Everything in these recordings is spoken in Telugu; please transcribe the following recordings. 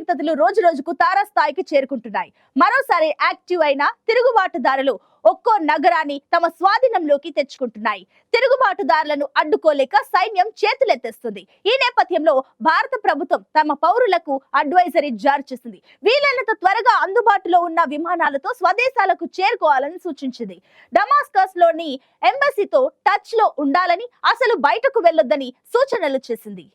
ఉద్రిక్తతలు రోజు రోజుకు తారాస్థాయికి చేరుకుంటున్నాయి. మరోసారి యాక్టివ్ అయిన తిరుగుబాటుదారులు ఒక్కో నగరాన్ని తమ స్వాధీనంలోకి తెచ్చుకుంటున్నాయి. తిరుగుబాటుదారులను అడ్డుకోలేక సైన్యం చేతులెత్తేస్తుంది. ఈ నేపథ్యంలో భారత ప్రభుత్వం తమ పౌరులకు అడ్వైజరీ జారీ చేసింది. వీలైనంత త్వరగా అందుబాటులో ఉన్న విమానాలతో స్వదేశాలకు చేరుకోవాలని సూచించింది. డమాస్కస్లోని ఎంబసీతో టచ్లో ఉండాలని అసలు బయటకు వెళ్ళొద్దని సూచనలు చేసింది.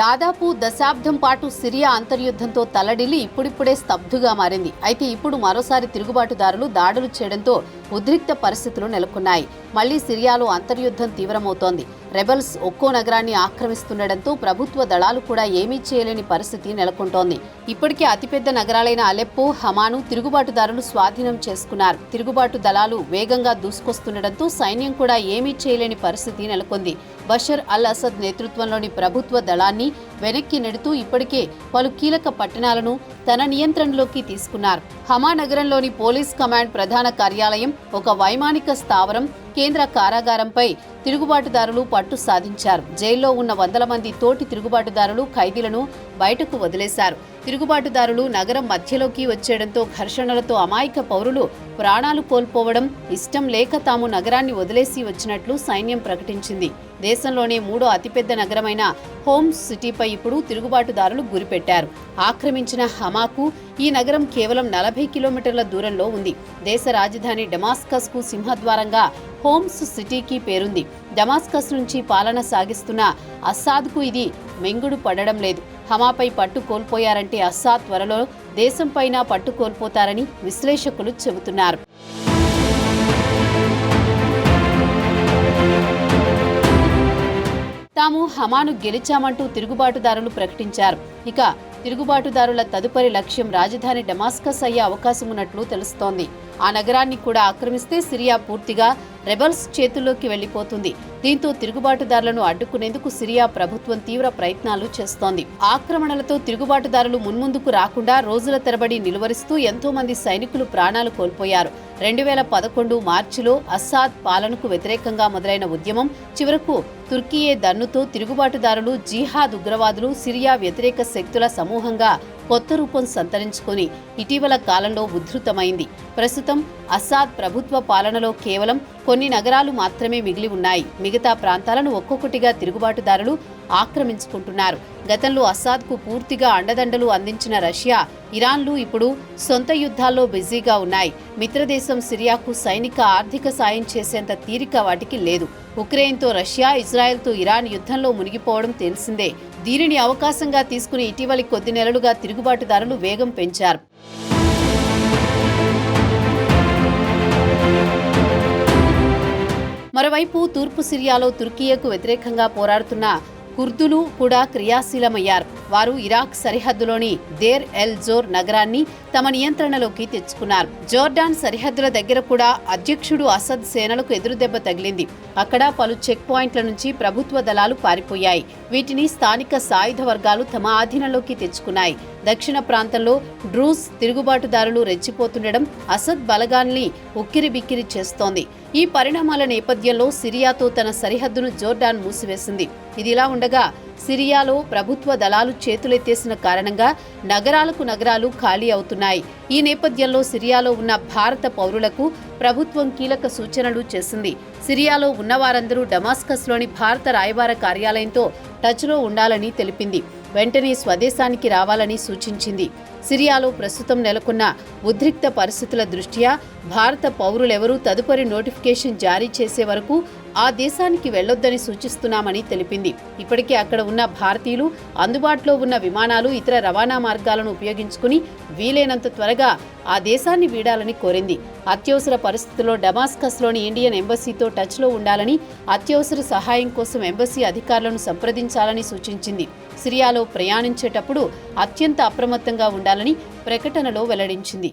దాదాపు దశాబ్దం పాటు సిరియా అంతర్యుద్ధంతో తలడిల్లి ఇప్పుడిప్పుడే స్తబ్దుగా మారింది. అయితే ఇప్పుడు మరోసారి తిరుగుబాటుదారులు దాడులు చేయడంతో ఉద్రిక్త పరిస్థితులు నెలకొన్నాయి. మళ్ళీ సిరియాలో అంతర్యుద్ధం తీవ్రమవుతోంది. రెబల్స్ ఒక్కో నగరాన్ని ఆక్రమిస్తుండటంతో ప్రభుత్వ దళాలు కూడా ఏమీ చేయలేని పరిస్థితి నెలకొంటోంది. ఇప్పటికే అతిపెద్ద నగరాలైన అలెప్పో హమాను తిరుగుబాటుదారులు స్వాధీనం చేసుకున్నారు. తిరుగుబాటు దళాలు వేగంగా దూసుకొస్తుండటంతో సైన్యం కూడా ఏమీ చేయలేని పరిస్థితి నెలకొంది. బషర్ అల్ అసద్ నేతృత్వంలోని ప్రభుత్వ దళాన్ని వెనక్కి నెడుతూ ఇప్పటికే పలు కీలక పట్టణాలను తన నియంత్రణలోకి తీసుకున్నారు. హమా నగరంలోని పోలీస్ కమాండ్ ప్రధాన కార్యాలయం ఒక వైమానిక స్థావరం కేంద్ర కారాగారంపై తిరుగుబాటుదారులు పట్టు సాధించారు. జైల్లో ఉన్న వందల మంది తోటి తిరుగుబాటుదారులు ఖైదీలను బయటకు వదిలేశారు. తిరుగుబాటుదారులు నగరం మధ్యలోకి వచ్చేయడంతో ఘర్షణలతో అమాయక పౌరులు ప్రాణాలు కోల్పోవడం ఇష్టం లేక తాము నగరాన్ని వదిలేసి వచ్చినట్లు సైన్యం ప్రకటించింది. దేశంలోనే మూడో అతిపెద్ద నగరమైన హోమ్స్ సిటీపై ఇప్పుడు తిరుగుబాటుదారులు గురిపెట్టారు. ఆక్రమించిన హమాకు ఈ నగరం కేవలం నలభై కిలోమీటర్ల దూరంలో ఉంది. దేశ రాజధాని డమాస్కస్కు సింహద్వారంగా హోమ్స్ సిటీకి పేరుంది. డమాస్కస్ నుంచి పాలన సాగిస్తున్న అస్సాద్కు ఇది మెంగుడు పడడం లేదు. హమాపై పట్టు కోల్పోయారంటే అస్సా త్వరలో దేశంపైన పట్టు కోల్పోతారని విశ్లేషకులు చెబుతున్నారు. తాము హమాను గెలిచామంటూ తిరుగుబాటుదారులు ప్రకటించారు. ఇక తిరుగుబాటుదారుల తదుపరి లక్ష్యం రాజధాని డమాస్కస్ అయ్యే అవకాశం ఉన్నట్లు తెలుస్తోంది. ఆ నగరాన్ని కూడా ఆక్రమిస్తే సిరియా పూర్తిగా రెబల్స్ చేతుల్లోకి వెళ్ళిపోతుంది దీంతో తిరుగుబాటుదారులను అడ్డుకునేందుకు సిరియా ప్రభుత్వం తీవ్ర ప్రయత్నాలు చేస్తోంది. ఆక్రమణలతో తిరుగుబాటుదారులు మున్ముందుకు రాకుండా రోజుల తరబడి నిలువరిస్తూ ఎంతో మంది సైనికులు ప్రాణాలు కోల్పోయారు. రెండు వేల పదకొండు మార్చిలో అస్సాద్ పాలనకు వ్యతిరేకంగా మొదలైన ఉద్యమం చివరకు తుర్కీయే దన్నుతో తిరుగుబాటుదారులు జిహాద్ ఉగ్రవాదులు సిరియా వ్యతిరేక శక్తుల సమూహంగా కొత్త రూపం సంతరించుకొని ఇటీవల కాలంలో ఉద్ధృతమైంది ప్రస్తుతం అస్సాద్ ప్రభుత్వ పాలనలో కేవలం కొన్ని నగరాలు మాత్రమే మిగిలి ఉన్నాయి. మిగతా ప్రాంతాలను ఒక్కొక్కటిగా తిరుగుబాటుదారులు ఆక్రమించుకుంటున్నారు. గతంలో అస్సాద్కు పూర్తిగా అండదండలు అందించిన రష్యా ఇరాన్లు ఇప్పుడు సొంత యుద్ధాల్లో బిజీగా ఉన్నాయి. మిత్రదేశం సిరియాకు సైనిక ఆర్థిక సాయం చేసేంత తీరిక వాటికి లేదు. ఉక్రెయిన్తో రష్యా ఇజ్రాయెల్తో ఇరాన్ యుద్ధంలో మునిగిపోవడం తెలిసిందే. దీనిని అవకాశంగా తీసుకుని ఇటీవలి కొద్ది నెలలుగా తిరుగుబాటుదారులు వేగం పెంచారు. మరోవైపు తూర్పు సిరియాలో తుర్కియకు వ్యతిరేకంగా పోరాడుతున్న కుర్దులు కూడా క్రియాశీలమయ్యారు. వారు ఇరాక్ సరిహద్దులోని దేర్ ఎల్ జోర్ నగరాన్ని తమ నియంత్రణలోకి తెచ్చుకున్నారు. జోర్డాన్ సరిహద్దుల దగ్గర కూడా అధ్యక్షుడు అసద్ సేనలకు ఎదురుదెబ్బ తగిలింది. అక్కడ పలు చెక్ పాయింట్ల నుంచి ప్రభుత్వ దళాలు పారిపోయాయి. వీటిని స్థానిక సాయుధ వర్గాలు తమ ఆధీనంలోకి తెచ్చుకున్నాయి. దక్షిణ ప్రాంతంలో డ్రూస్ తిరుగుబాటుదారులు రెచ్చిపోతుండడం అసద్ బలగాల్ని ఉక్కిరిబిక్కిరి చేస్తోంది. ఈ పరిణామాల నేపథ్యంలో సిరియాతో తన సరిహద్దును జోర్డాన్ మూసివేసింది. ఇదిలా ఉండగా సిరియాలో ప్రభుత్వ దళాలు చేతులెత్తేసిన కారణంగా నగరాలకు నగరాలు ఖాళీ అవుతున్నాయి. ఈ నేపథ్యంలో సిరియాలో ఉన్న భారత పౌరులకు ప్రభుత్వం కీలక సూచనలు చేసింది. సిరియాలో ఉన్నవారందరూ డమాస్కస్లోని భారత రాయబార కార్యాలయంతో టచ్లో ఉండాలని తెలిపింది. వెంటనే స్వదేశానికి రావాలని సూచించింది. సిరియాలో ప్రస్తుతం నెలకొన్న ఉద్రిక్త పరిస్థితుల దృష్ట్యా భారత పౌరులెవరూ తదుపరి నోటిఫికేషన్ జారీ చేసే వరకు ఆ దేశానికి వెళ్ళొద్దని సూచిస్తున్నామని తెలిపింది. ఇప్పటికే అక్కడ ఉన్న భారతీయులు అందుబాటులో ఉన్న విమానాలు ఇతర రవాణా మార్గాలను ఉపయోగించుకుని వీలైనంత త్వరగా ఆ దేశాన్ని వీడాలని కోరింది. అత్యవసర పరిస్థితుల్లో డమాస్కస్లోని ఇండియన్ ఎంబసీతో టచ్లో ఉండాలని అత్యవసర సహాయం కోసం ఎంబసీ అధికారులను సంప్రదించాలని సూచించింది. సిరియాలో ప్రయాణించేటప్పుడు అత్యంత అప్రమత్తంగా ఉండాలని ప్రకటనలో వెల్లడించింది.